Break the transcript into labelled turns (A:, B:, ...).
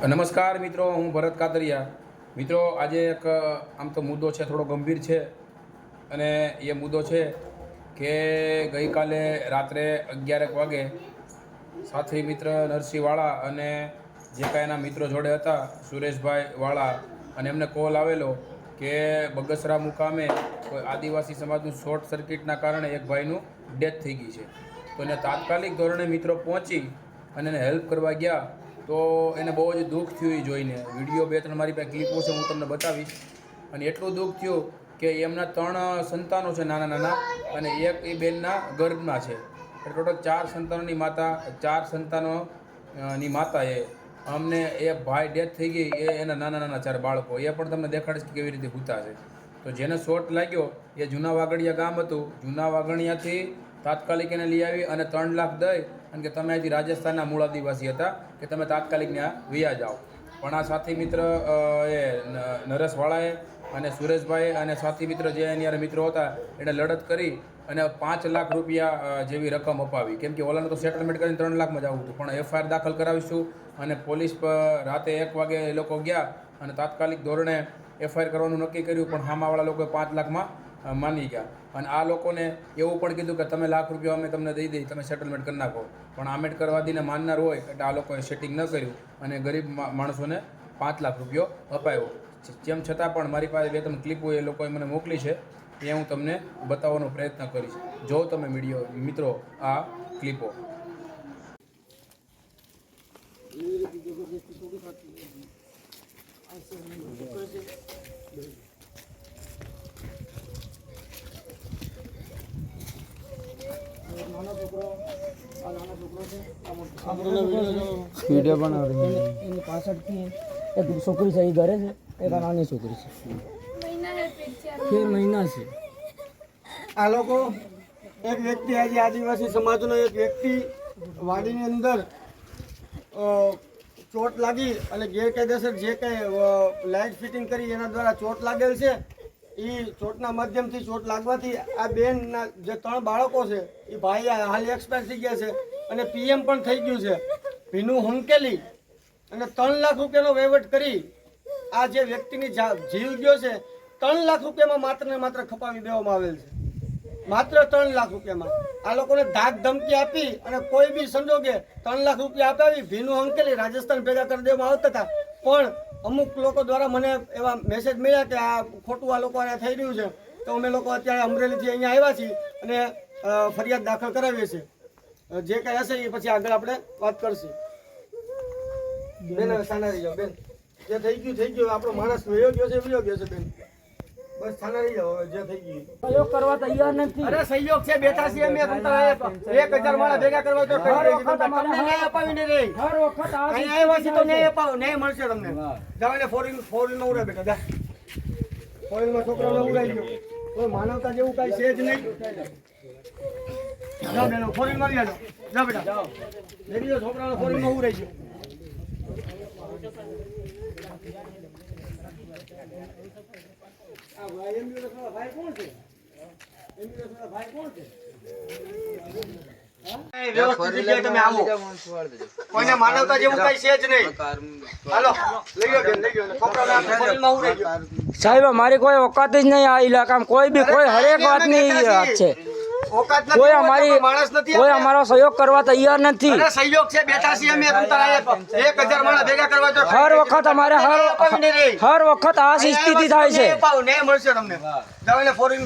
A: નમસ્કાર મિત્રો, હું ભરત કાતરિયા. મિત્રો, આજે એક, આમ તો મુદ્દો છે, થોડો ગંભીર છે. અને એ મુદ્દો છે કે ગઈકાલે રાત્રે અગિયારેક વાગે સાથી મિત્ર નરસિંહ વાળા અને જે કાંઈ એના મિત્રો જોડે હતા, સુરેશભાઈ વાળા, અને એમને કોલ આવેલો કે બગસરા મુકામે કોઈ આદિવાસી સમાજનું શોર્ટ સર્કિટના કારણે એક ભાઈનું ડેથ થઈ ગઈ છે. તો એને તાત્કાલિક ધોરણે મિત્રો પહોંચી અને એને હેલ્પ કરવા ગયા. તો એને બહુ જ દુઃખ થયું એ જોઈને. વીડિયો બે ત્રણ મારી પાસે ક્લિપો છે હું તમને બતાવીશ. અને એટલું દુઃખ થયું કે એમના ત્રણ સંતાનો છે નાના નાના અને એક એ બેનના ગર્ભમાં છે. એટલે ટોટલ ચાર સંતાનોની માતા, ચાર સંતાનો ની માતા એ. અમને એ ભાઈ ડેથ થઈ ગઈ, એ એના નાના નાના ચાર બાળકો. એ પણ તમને દેખાડીશ કે કેવી રીતે ગુતા છે. તો જેને શોટ લાગ્યો, એ જૂના વાગડિયા ગામ હતું. જૂના વાગડિયાથી તાત્કાલિક એને લઈ આવી અને ત્રણ લાખ દઈ અને કે તમે હજી રાજસ્થાનના મૂળ આદિવાસી હતા, કે તમે તાત્કાલિક ત્યાં વૈયા જાઓ. પણ આ સાથી મિત્ર એ નરેશવાળાએ અને સુરેશભાઈ અને સાથી મિત્ર જે એની મિત્રો હતા એણે લડત કરી અને પાંચ લાખ રૂપિયા જેવી રકમ અપાવી. કેમ કે ઓલાને તો સેટલમેન્ટ કરીને ત્રણ લાખમાં જ આવું હતું. પણ એફઆઈઆર દાખલ કરાવીશું અને પોલીસ રાતે એક વાગે એ લોકો ગયા અને તાત્કાલિક ધોરણે એફઆઈઆર કરવાનું નક્કી કર્યું. પણ હામાવાળા લોકોએ પાંચ લાખમાં માની ગયા. અને આ લોકોને એવું પણ કીધું કે તમે લાખ રૂપિયા અમે તમને દઈ દઈએ, તમે સેટલમેન્ટ કરી નાખો. પણ આંબેડકરવાદીને માનનાર હોય, એટલે આ લોકોએ સેટિંગ ન કર્યું અને ગરીબ માણસોને પાંચ લાખ રૂપિયો અપાયો. તેમ છતાં પણ મારી પાસે બે ત્રણ ક્લિપો એ લોકોએ મને મોકલી છે, એ હું તમને બતાવવાનો પ્રયત્ન કરીશ. જો તમે મીડિયો મિત્રો, આ ક્લિપો
B: વીડિયો બનાવી.
C: એને- પાછળથી એક છોકરી છે એ ઘરે છે. એક નાની છોકરી છે. તેર મહિના છે.
B: આ લોકો એક વ્યક્તિ આજે આદિવાસી સમાજનો એક વ્યક્તિ વાડીની અંદર ચોટ લાગી અને ગેરકાયદેસર જે કાંઈ લાઇટ ફિટિંગ કરી એના દ્વારા ચોટ લાગેલ છે. એ ચોટના માધ્યમથી ચોટ લાગવાથી આ બેનના જે ત્રણ બાળકો છે એ ભાઈ હાલ એક્સપાયર થઈ ગયા છે અને પીએમ પણ થઈ ગયું છે. ભીનું હંકેલી અને ત્રણ લાખ રૂપિયાનો વહીવટ કરી આ જે વ્યક્તિની જીવ ગયો છે, ત્રણ લાખ રૂપિયામાં માત્ર ને માત્ર ખપાવી દેવામાં આવેલ છે. માત્ર ત્રણ લાખ રૂપિયામાં. આ લોકોને ધાક ધમકી આપી અને કોઈ બી સંજોગે ત્રણ લાખ રૂપિયા આપાવી ભીનું હંકેલી રાજસ્થાન ભેગા કરી દેવામાં આવતા હતા. પણ અમુક લોકો દ્વારા મને એવા મેસેજ મળ્યા કે આ ખોટું આ લોકો થઈ રહ્યું છે. તો અમે લોકો અત્યારે અમરેલીથી અહીંયા આવ્યા છીએ અને ફરિયાદ દાખલ કરાવીએ છીએ. જે કાંઈ હશે એ પછી આગળ આપણે વાત કરશું. બેન સાના રહી જાઓ બેન, જે થઈ ગયું થઈ ગયું. આપણો માણસ વયો ગયો છે, વયો ગયો છે, બેન. બસ સાના રહી જાઓ જે થઈ ગયું.
C: સહયોગ કરવા તૈયાર નથી.
B: અરે સહયોગ છે બેઠા છીએ અમે એક હજાર માળા ભેગા કરવા તો. તમને ન્યાય અપાવીને રે
C: હર વખત આ
B: અહીં આવ્યા છીએ તો ન્યાય અપાવ ન્યાય મળશે તમને. જાવ ને ફોરિન ફોરિનમાં ઉડા બેટા જા. ફોરિનમાં છોકરાઓને ઉડાઈ ગયો કોઈ માનવતા જેવું કઈ છે જ નહીં. જાવ બેનો ફોરિનમાં લઈ જાવ જાઓ બેટા. જાઓ. છોકરા ને છોકરાઓને ફોરિનમાં ઉડાઈ ગયો
C: સાહેબ મારી કોઈ ઓકાત જ નહીં આ ઇલાકામાં કોઈ બી, કોઈ હરેક વાતની વાત છે.
B: ઓકાત
C: કોઈ અમારી
B: માણસ નથી
C: કોઈ અમારો સહયોગ કરવા તૈયાર નથી.
B: અરે સહયોગ છે બેઠા છીએ અમે એક હજાર માણસ ભેગા કરવા તો
C: હર વખત અમારે હર હર વખત આ સ્થિતિ થાય છે.
B: ને મળશે તમને. એને ફોરેન